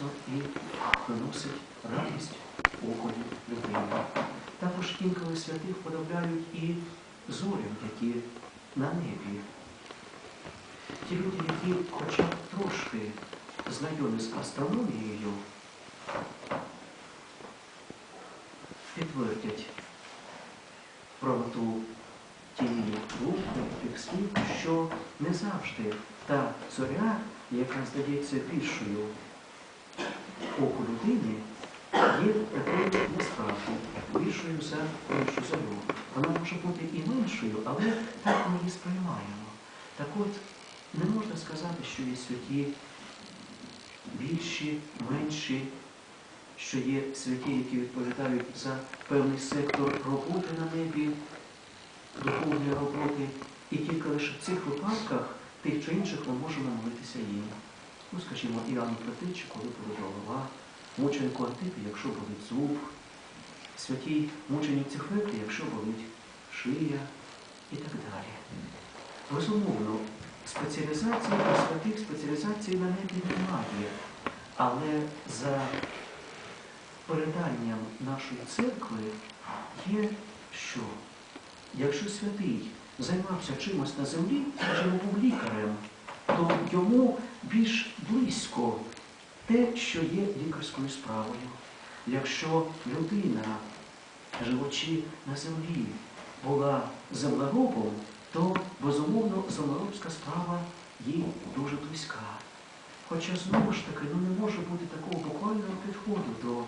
дійсно і приносить радість окові людини. Також інколи святих подобляють і зорям, які на небі. Ті люди, які хоча б трошки знайомі з астрономією, підтвердять правоту тієї думки, тих слів, що не завжди та зоря, яка здається більшою оку людини, є такою насправді більшою за іншу зорю. Вона може бути і меншою, але так ми її сприймаємо. Так от, не можна сказати, що є святі більші, менші, що є святі, які відповідають за певний сектор роботи на небі, духовної роботи, і тільки лише в цих випадках тих чи інших ми можемо молитися їм. Ну, скажімо, Іоанну Петичі, коли болить голова, мученику Антипі, якщо болить зуб, святій мучениці Феклі, якщо болить шия і так далі. Безумовно, спеціалізації у святих спеціалізації на небі немає, але за переданням нашої церкви є що? Якщо святий займався чимось на землі, скажімо, був лікарем, то йому більш близько те, що є лікарською справою. Якщо людина, живучи на землі, була землеробом, то безумовно землеробська справа їй дуже близька. Хоча знову ж таки ну, не може бути такого буквального підходу до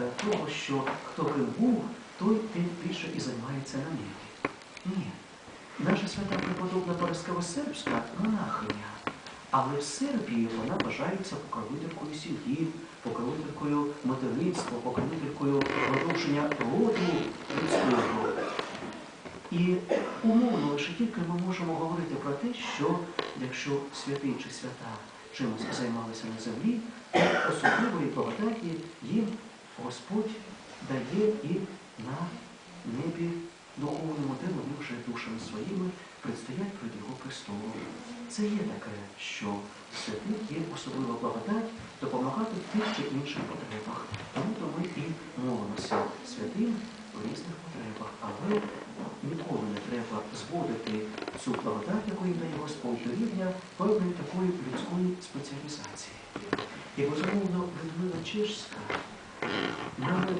е, того, що хто ким був, той тим більше і займається на небі. Ні. Наша свята преподобна Параскева Сербська монахиня, але в Сербії вона вважається покровителькою сім'ї, покровителькою материнства, покровителькою продовження роду людського. І умовно лише тільки ми можемо говорити про те, що якщо святий чи свята чимось займалися на землі, то особливої благодаті їм Господь дає і на небі духовному, де вони вже душами своїми предстоять перед Його престолом. Це є таке, що в святих є особлива благодать допомагати в тих чи інших потребах. Тому то ми і молимося святим в різних потребах. Але ніколи не треба зводити цю благодать, яку їм дає Господь, до рівня певної такої людської спеціалізації. І безумовно Людмила Чешська нами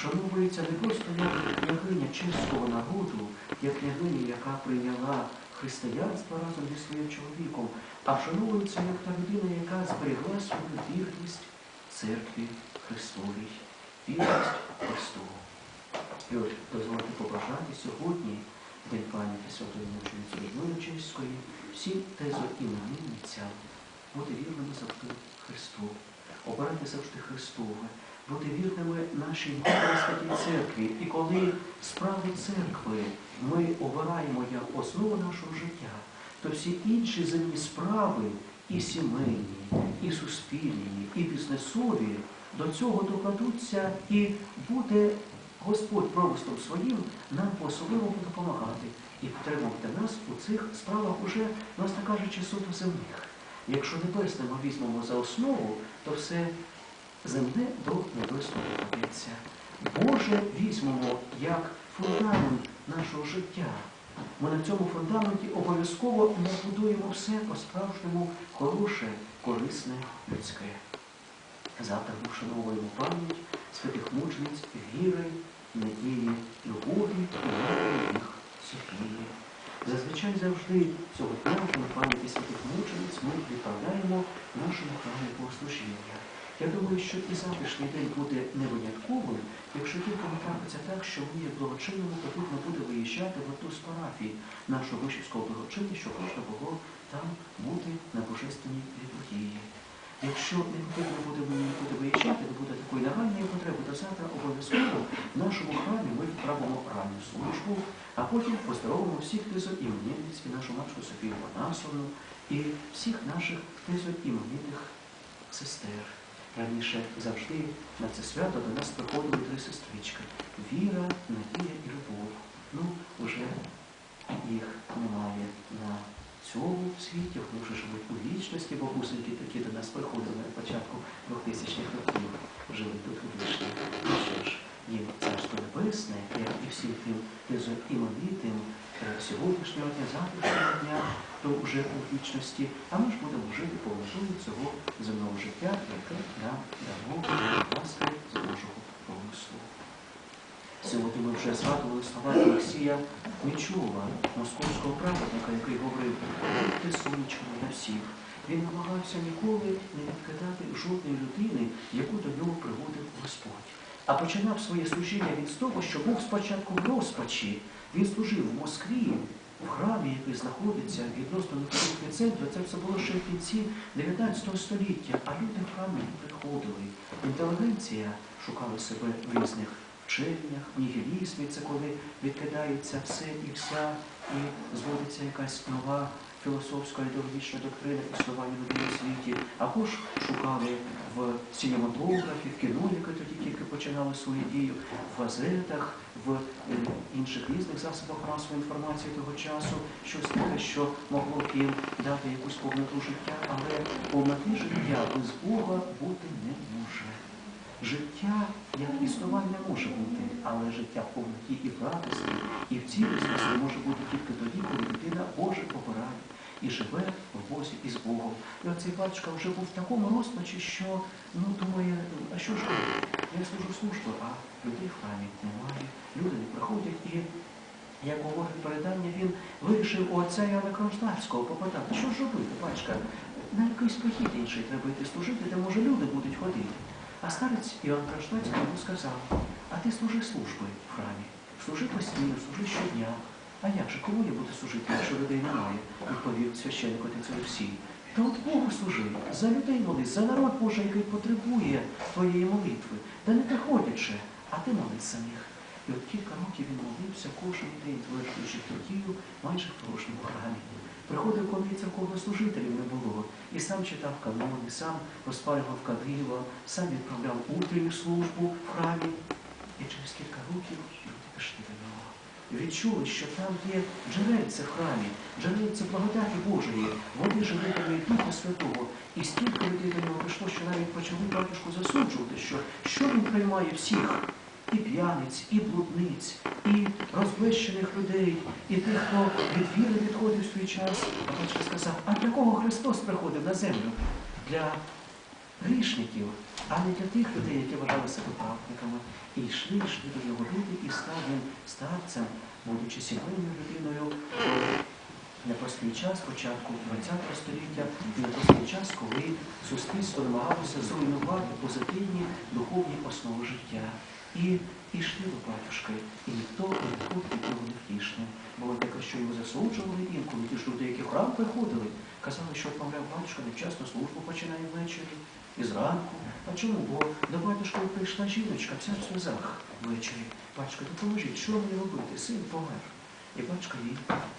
вшановується не просто як княгиня чеського народу, як княгиня, яка прийняла християнство разом зі своїм чоловіком, а вшановується як та людина, яка зберегла свою вірність церкві Христовій, вірність Христу. І от дозвольте побажати сьогодні, День пам'яті Святої Мучениці Людмили Чеської, всім тезоіменинницям бути вірними завжди Христу, обирати завжди Христове, бути вірними нашій Святій Церкві. І коли справи церкви ми обираємо як основу нашого життя, то всі інші земні справи, і сімейні, і суспільні, і бізнесові до цього докладуться і буде Господь промислом своїм нам по-особливому допомагати і підтримувати нас у цих справах уже, власне кажучи, суто земних. Якщо небесне ми візьмемо за основу, то все земне до небесного кладеться. Боже візьмемо як фундамент нашого життя. Ми на цьому фундаменті обов'язково набудуємо все по-справжньому хороше, корисне, людське. Завтра ми вшановуємо пам'ять святих мучениць віри, надії, любові і матері їх Софії. Зазвичай завжди цього дня в пам'яті святих мучениць ми відправляємо нашому храмі богослужіння. Я думаю, що і завтрашній день буде не винятковим, якщо тільки трапиться так, що ми як благочинному потрібно буде виїжджати в одну з парафій нашого вишівського благочиння, щоб можна було там бути на божественній літургії. Якщо не потрібно буде нікуди виїжджати, не буде такої нагальної потреби, то завтра обов'язково в нашому храмі ми відправимо ранню службу, а потім поздоровимо всіх тезоіменітниць і нашу матушку Софію Панасовну і всіх наших тезоіменітних сестер. Раніше завжди на це свято до нас приходили три сестрички віра, надія і любов. Ну, вже їх немає на цьому світі, хочу, щоб у вічності бабусеньки такі до нас приходили на початку 2000-х років, жили тут у вічності. Ну що ж, їм царство небесне, як і всім тим імовітим е, сьогоднішнього дня, завтрашнього дня, то вже у вічності, а ми ж будемо жити повноту цього земного життя, яке нам дано. Сьогодні ми вже згадували слова Олексія Мічова, московського праведника, який говорив, будьте сонячні для всіх. Він намагався ніколи не відкидати жодної людини, яку до нього приводив Господь. А починав своє служіння він з того, що був спочатку в розпачі. Він служив в Москві, в храмі, який знаходиться відносно Миколаївського центру. Це все було ще в кінці 19 століття, а люди в храм не приходили. Інтелігенція шукала себе в різних вченнях, в нігілізмі, це коли відкидається все і вся, і зводиться якась нова філософська ідеологічна доктрина існування людини у світі, або ж шукали в синематографі, в кіно, яке тоді тільки починало свою дію, в газетах, в е, інших різних засобах масової інформації того часу, щось таке, що могло б їм дати якусь повноту життя, але повноти життя без Бога бути не може. Життя як існування може бути, але життя в повноті і в радості, і в цілісності може бути тільки тоді, коли людина Боже обирає і живе в Бозі і з Богом. І оцей батюшка вже був в такому розпачі, що ну думає, а що ж робити? Я служу службу, а людей в храмі немає, люди не приходять. І як говорить передання, він вирішив у отця Яна Кронштадтського попитати, що ж робити, батька, на якийсь похід інший треба йти служити, де може люди будуть ходити. А старець Іван Кронштадтський йому сказав, а ти служи служби в храмі, служи постійно, служи щодня. А як же, кому я буду служити, якщо людей немає, відповів священник отець Олексій. Та от Богу служи, за людей молись, за народ Божий, який потребує твоєї молитви. Та не приходячи, а ти молись за. І от кілька років він молився кожен день, звершуючи подію майже в порожньому храмі. Приходив, коли церковнослужителів не було, і сам читав канони, сам розпалював кадило, сам відправляв утренню службу в храмі. І через кілька років люди пішли до нього. Відчули, що там є джерельце в храмі, джерельце благодаті Божої, води живительної Духа Святого. І стільки людей до нього прийшло, що навіть почали батюшку засуджувати, що, що він приймає всіх і п'яниць, і блудниць, і людей, і тих, хто від віри відходив в свій час. Батько сказав, а для кого Христос приходив на землю? Для грішників, а не для тих людей, які вважали себе праведниками. І йшли, йшли до його люди, і став він старцем, будучи сімейною людиною. Непростий час, початку ХХ століття, непростий час, коли суспільство намагалося зруйнувати позитивні духовні основи життя. І йшли до батюшки, і ніхто не відходив від нього невтішним. Було таке, що його засуджували інколи, ті ж люди, які храм приходили, казали, що, мовляв, батюшка невчасно службу починає ввечері і зранку. А чому? Бо до батюшки прийшла жіночка, вся в сльозах ввечері. Батюшка, допоможіть, що мені робити? Син помер. І батюшка їй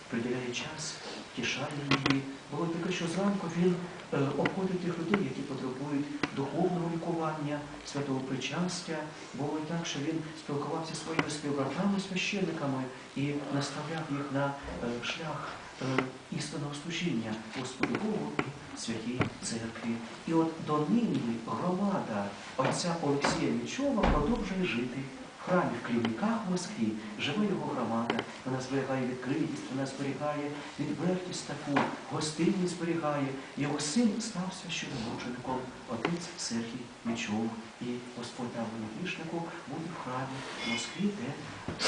приділяє час, тішає її. Було таке, що зранку він е, обходить тих людей, які потребують духовного лікування, святого причастя. І так, що він спілкувався зі своїми співбратами, священниками і наставляв їх на е, шлях е, істинного служіння Господу Богу і святій церкві. І от донині громада отця Олексія Мічова продовжує жити. В храмі в Клівниках в Москві живе його громада. Вона зберігає відкритість, вона зберігає відвертість таку, гостинність зберігає. Його син став священномучеником, отець Сергій Мічов. І Господь дав йому грішнику бути в храмі в Москві, де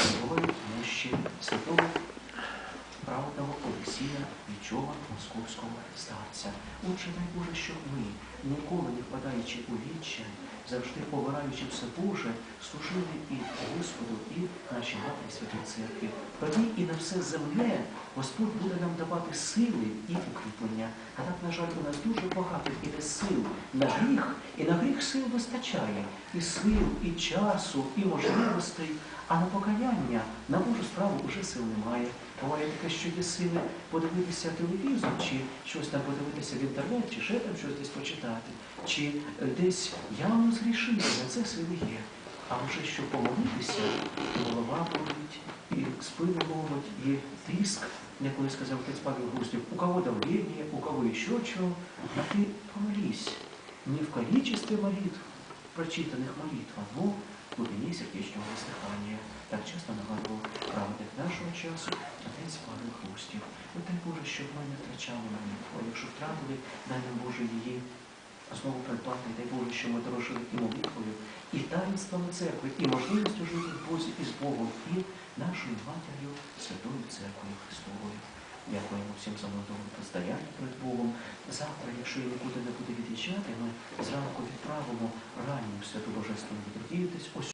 славують мощі святого праведного Олексія Вічова, московського старця. Отже, дай Боже, щоб ми, ніколи не впадаючи у відчай, завжди повираючи все Боже, служили і Господу, і нашій Матері Святої Церкві. Тоді і на все земне Господь буде нам давати сили і укріплення. А так, на жаль, у нас дуже багато іде сил на гріх, і на гріх сил вистачає і сил, і часу, і можливостей. А на покаяння, на Божу справу вже сил немає. Буває таке, що є сили подивитися телевізор, чи щось там подивитися в інтернет, чи ще там щось десь почитати, чи е, десь явно згрішити, на це сили є. А вже щоб помолитися, і голова болить, і спина болить, і тиск, як колись сказав отець Павел Гуслів, у кого давление, у кого еще чего, а ты помолись. Не в количестве молитв, прочитанных молитв, но в глубине сердечного воздыхания. Так часто нагадывал праведник нашего часу, отец геть спалих хрустів. От дай Боже, щоб ми не втрачали молитву, а якщо втратили, дай нам Боже її знову придбати, дай Боже, що ми дорожили і молитвою, і таїнствами церкви, і можливістю жити в Бозі і з Богом, і нашою матір'ю, Святою Церквою Христовою. Дякуємо всім за молодому постояння перед Богом. Завтра, якщо я нікуди не буде від'їжджати, ми зранку відправимо ранню святу Божественну о